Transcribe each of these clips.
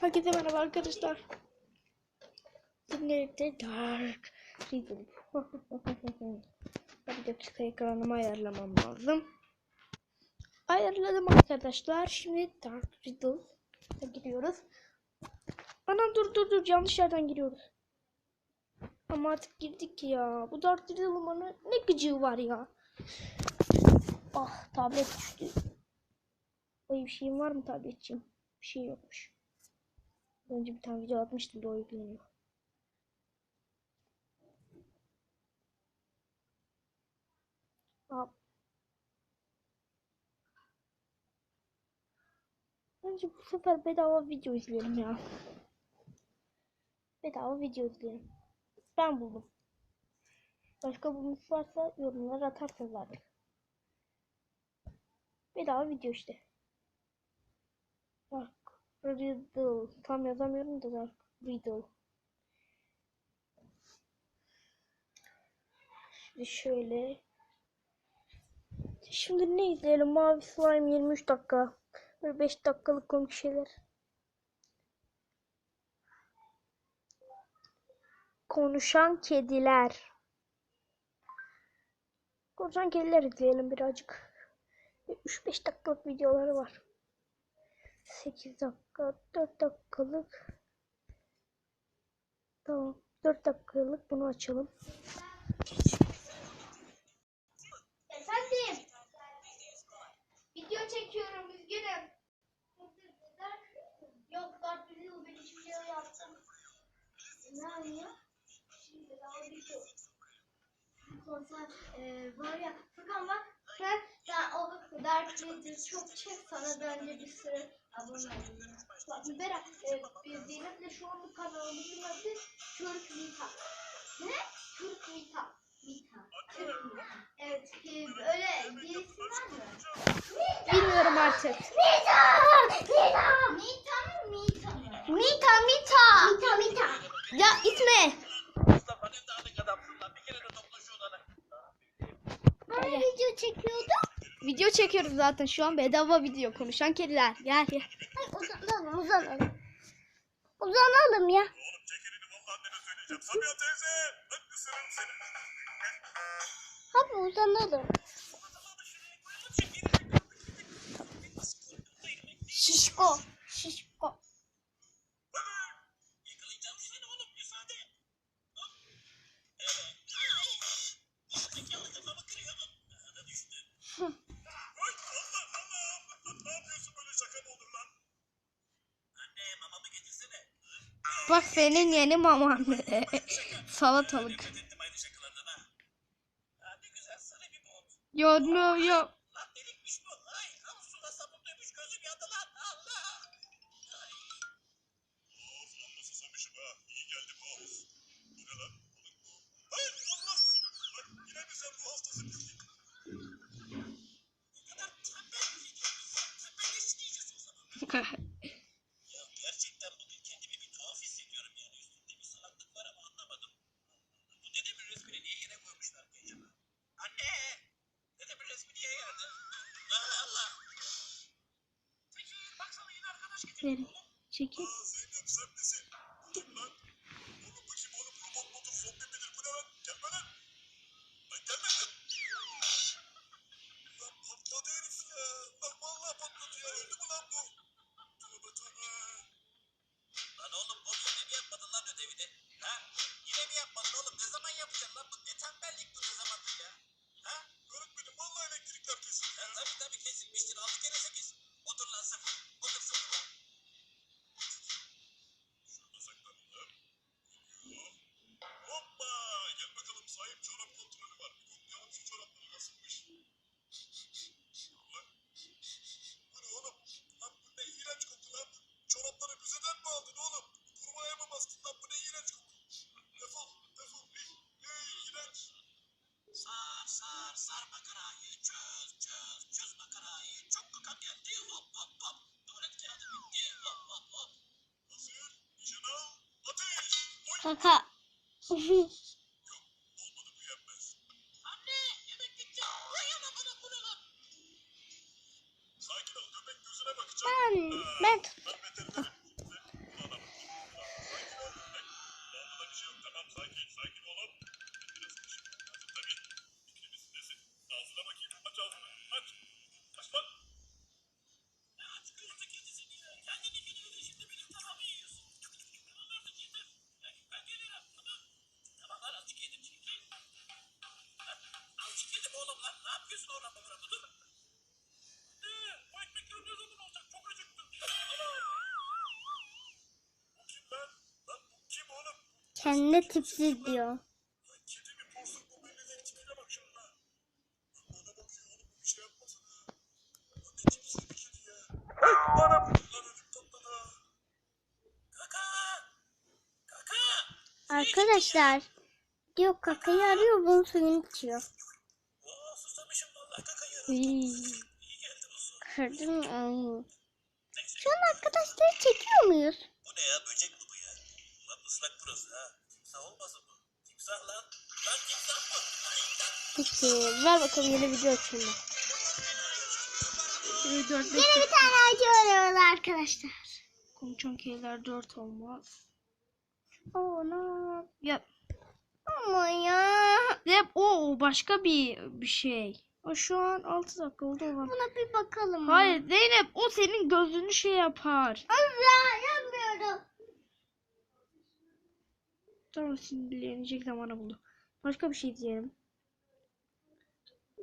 Herkese merhaba arkadaşlar. Dinlerinde Dark Riddle. Bir dakika ekranımı ayarlamam lazım. Ayarladım arkadaşlar. Şimdi Dark Riddle'a giriyoruz. Anam dur dur dur yanlış yerden giriyoruz. Ama artık girdik ya. Bu Dark Riddle'ın ne gıcığı var ya. Ah tablet düştü. Öyle bir şeyim var mı tabletçiğim? Bir şey yokmuş. Önce bir tane video atmıştım da o yükleniyor. Bence bu sefer bedava video izleyelim ya. Bedava video izleyelim. Ben buldum. Başka bulmuş varsa yorumlara atarsınız artık. Bedava video işte. Dark Riddle. Tam yazamıyorum da Dark Riddle. Şimdi şöyle. Şimdi ne izleyelim? Mavi Slime 23 dakika. Böyle 5 dakikalık komik şeyler. Konuşan kediler. Konuşan kediler izleyelim birazcık. 3-5 dakikalık videoları var. 8 dakika, 4 dakikalık. Tamam. 4 dakikalık bunu açalım. Efendim. Video çekiyorum üzgünüm. Yok Dark Riddle ben hiçbir şey. Ne yapıyor? Şimdi daha video. Konser e, var ya Furkan bak sen, sen o Dark Riddle çok çek sana bence bir sürü abone olayım. Bak Berat e, biz Zeynep'le şu an bu kanalımızın adı Türk Vita. Ne? Türk Vita. Vita. Türk Vita. Evet e, böyle birisi var mı? Bilmiyorum artık. Mita! Mita! Mita mı Mita mı? Mita Mita! Mita Mita. Ya itme. Mustafa ne dağınık adamsın lan. Bir kere de topla şu odanı. Hani video çekiyordu? Video çekiyoruz zaten şu an bedava video konuşan kediler. Gel gel. Hayır uzanalım uzanalım. Uzanalım ya. Oğlum çek elini valla annene söyleyeceğim. Sabiha teyze. Ben ısırırım seni. Abi uzanalım. Şişko. Şişko. Yakalayacağım seni oğlum müsaade. Hop. Evet. Zekalı kafamı kırıyor. Daha da düştü. Ay Allah Allah. Ne yapıyorsun böyle şaka mı olur lan? Anne mamamı getirsene. Bak senin yeni maman. Salatalık. Nefret ettim aynı yine arkadaş Maka. Susamışım vallahi kaka yarın. İyi geldi bu su. Gördün mü? Ay. Şu an arkadaşları çekiyor muyuz? Bu ne ya böcek ıslak burası ha. Timsah olmasın bu? Timsah lan. Lan timsah lan. Peki ver bakalım yeni video açayım ben. Şurayı 4 5 Yine bir tane acı arıyoruz arkadaşlar. konuşan keyler 4 olmaz. Oh no. Ya Ama ya. hep o o başka bir bir şey. O şu an 6 dakika oldu olan. Buna bir bakalım. Hayır Zeynep o senin gözünü şey yapar. Allah Tamam sinirlenecek zamanı buldu. Başka bir şey diyelim.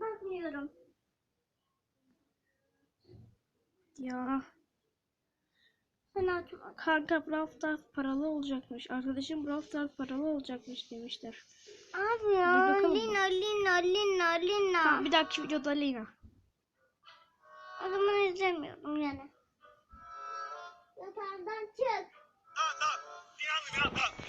Bakmıyorum. Ya Sen açma. kanka Brawl Stars paralı olacakmış. Arkadaşım Brawl Stars paralı olacakmış demişler. Abi ya. Lina, Lina, Lina, Lina. Tamam, bir dahaki videoda Lina. O zaman izlemiyorum yani. Yatağından çık. Yatağından çık.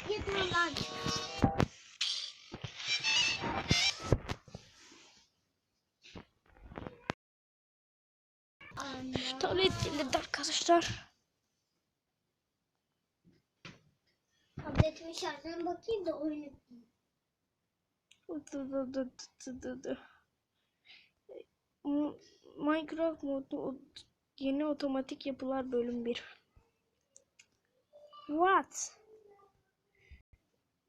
Anne. Tablet delirdi arkadaşlar. Tabletimin şarjına bakayım da oyunu. Dı dı dı dı dı dı. M- Minecraft modu yeni otomatik yapılar bölüm 1. What?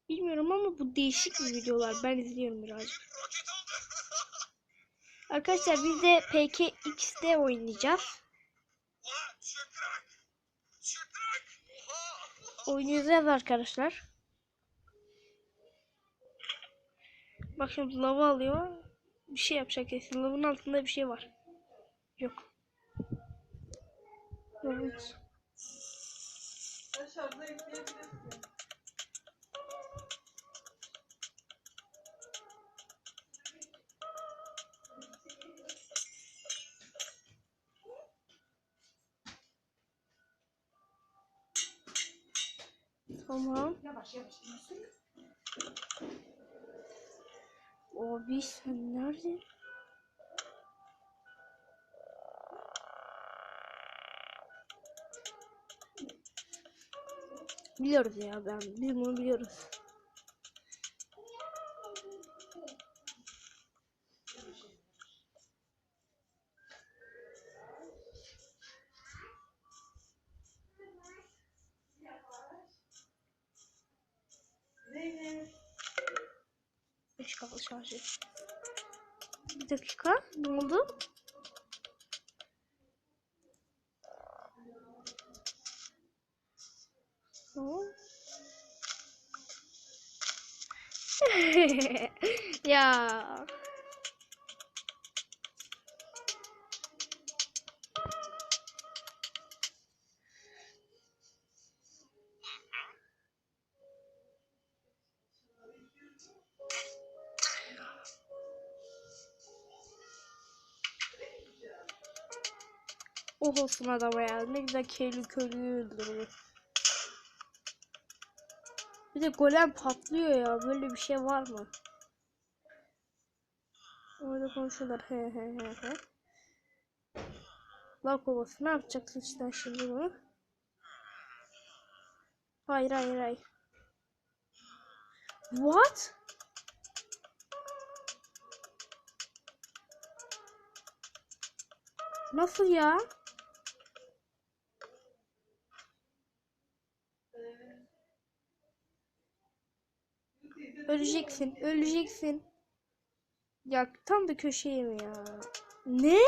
Bilmiyorum ama bu değişik bir videolar. Ben izliyorum birazcık. Arkadaşlar biz de PKX'de oynayacağız. Oynayacağız arkadaşlar. Bak şimdi lava alıyor. Bir şey yapacak kesin. Lavın altında bir şey var. Yok. Evet. Tamam. Abi sen nerede? Biliyoruz ya ben. Biz bunu biliyoruz. Kapalı şarjı. Bir dakika. Ne oldu? ya. Oh olsun adama ya. Ne güzel köylü köylüyü. Bir de golem patlıyor ya. Böyle bir şey var mı? Orada konuşuyorlar. He he he he. Lav kovası. Ne yapacaksın işte şimdi bunu? Hayır hayır hayır. What? Nasıl ya? Öleceksin, öleceksin. Ya tam da köşeye mi ya? Ne?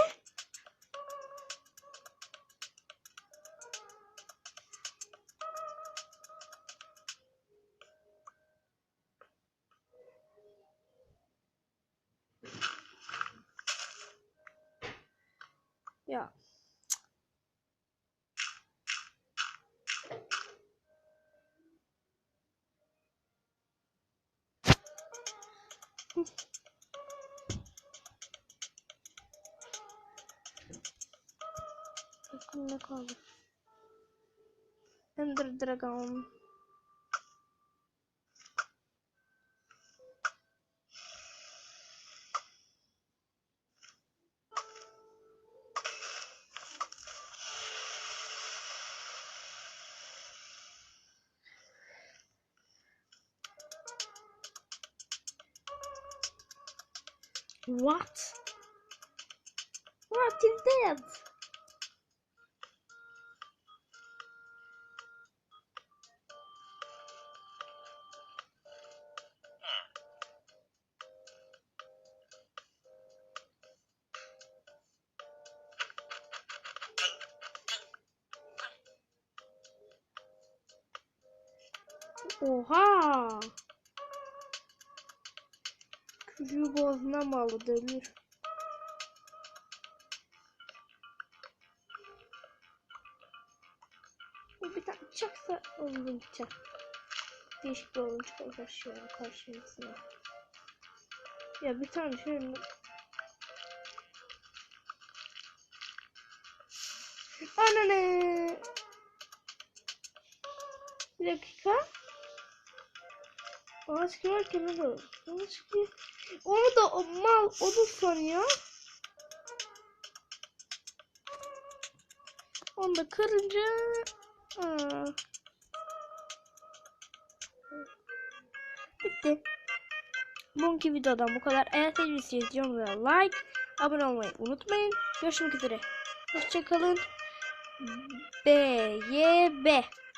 Ne kaldı. Ender Dragon. What? What is that? Oha! Çocuğu boğazına mı aldı ölür? Bir tane çaksa onun çak. Değişik bir şu an karşımızda. Ya bir tane şöyle Anane. Bir dakika. Ağaç kırarken ne olur? Ağaç kır. Onu o mal o da sanıyor. Onu da kırınca. Bitti. Bugünkü videodan bu kadar. Eğer sevdiyseniz yorum ve like, abone olmayı unutmayın. Görüşmek üzere. Hoşçakalın. B, Y, B.